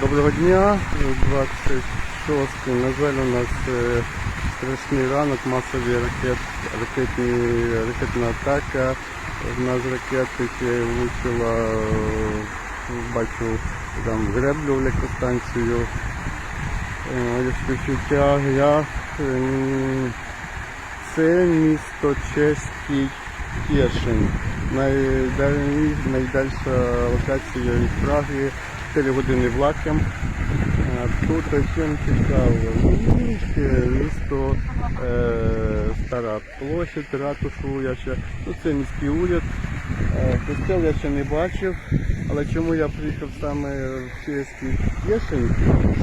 Доброго дня, 26 на жаль, у нас е, страшний ранок, масові ракет, ракетні, ракетна атака. Одна з ракет яка влучила, е, бачу, там греблю в електростанцію. Е, Співчуття, я, е, це місто чеський. Найдаль- Найдальша локація від Праги 4 години влаком. Тут чим цікаво. Місто, е, стара площадь, ратушу я ще. Ну, це міський уряд. Е, Костел я ще не бачив, але чому я приїхав саме в чеський Єшин?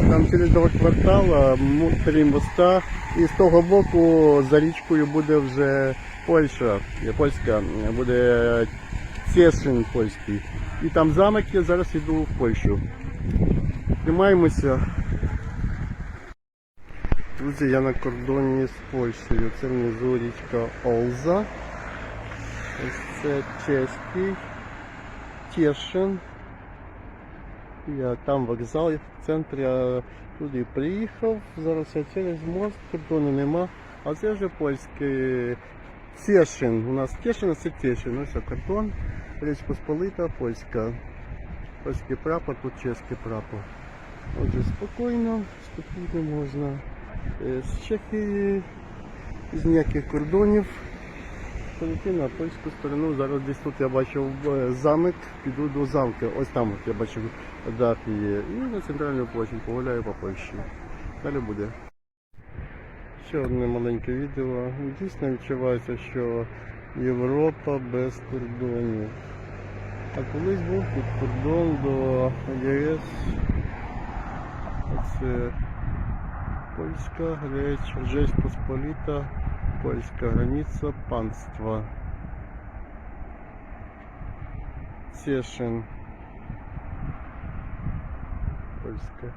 Там через два квартала три моста, і з того боку за річкою буде вже Польща, е, польська, е, буде Цєшин польський. І там замок є, зараз йду в Польщу. Тримаємося. Друзі, я на кордоні з Польщею. Це внизу річка Олза. Ось це чеський Тєшин. Я там вокзал я в центрі, я туди приїхав. Зараз я через мост, кордону нема. А це вже польський Тєшин. У нас Тєшин, а це Тєшин. Ось кордон. Річ Посполита, польська. Польський прапор, тут чеський прапор. Отже, спокійно, спокійно можна. Е, З Чехії, з ніяких кордонів. Перейти на польську сторону. Зараз десь тут я бачив е, замок, піду до замку. Ось там от я бачив дах є. І на центральну площадь погуляю по Польщі. Далі буде. Ще одне маленьке відео. Дійсно відчувається, що Європа без кордонів. А колись був тут кордон до ЄС. Це польська реч, Жесть Посполіта, польська границя, панства. Цешин. Польська.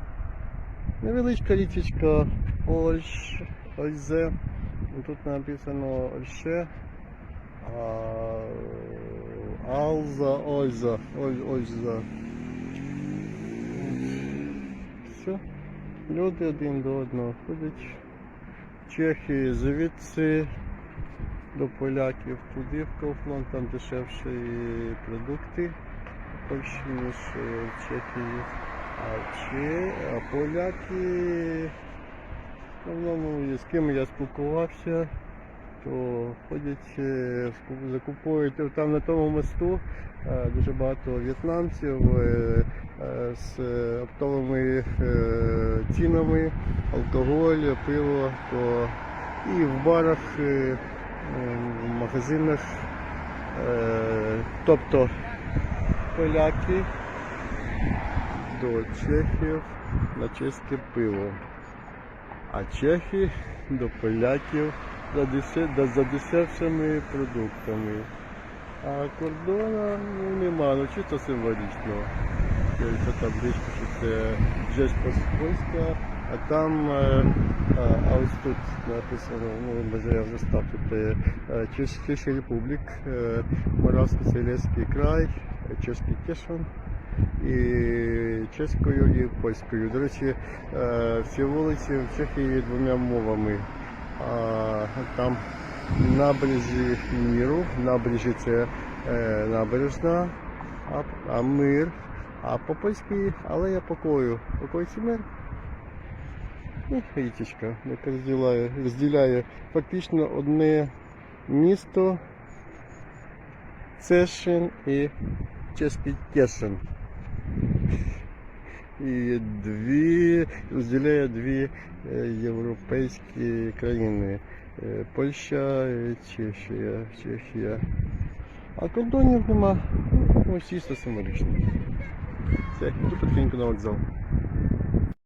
Невеличка річечка Ольш, Ользе. Тут написано Ольше. Алза, Ольза, Оль, Ольза. Все. Люди один до одного ходять. Чехи звідси до поляків туди в Кауфланд, там дешевші продукти в Польщі, ніж е, в Чехії. А, чи, а поляки, в основному, з ким я спілкувався, то ходять, е, закуповують там на тому мосту е, дуже багато в'єтнамців е, з оптовими цінами, алкоголь, пиво, то і в барах, в магазинах, тобто поляки до чехів на чеське пиво. А чехи до поляків за, дешевшими продуктами. А кордона ну, нема, ну чисто символічно. Це табличка, що це жесть польська, а там, е, а, а ось тут написано, ну я вже став тут е, е, Чеш- Чешська Республік, е, Моравський Селецький край, е, Чеський Кешан і чеською і польською. До речі, е, всі вулиці в Чехії двома мовами. Там набережі міру, набережі це е, набережна, а, мир, а по-польськи алея покою. Покой це мир. І річечка, яка розділяє, розділяє фактично одне місто Цешин і чеський Тєшин. І дві розділяє дві е, європейські країни. Е, Польща, і Чехія, Чехія. А кордонів нема. Ну, чисто символічно. Все, йду потихеньку на вокзал.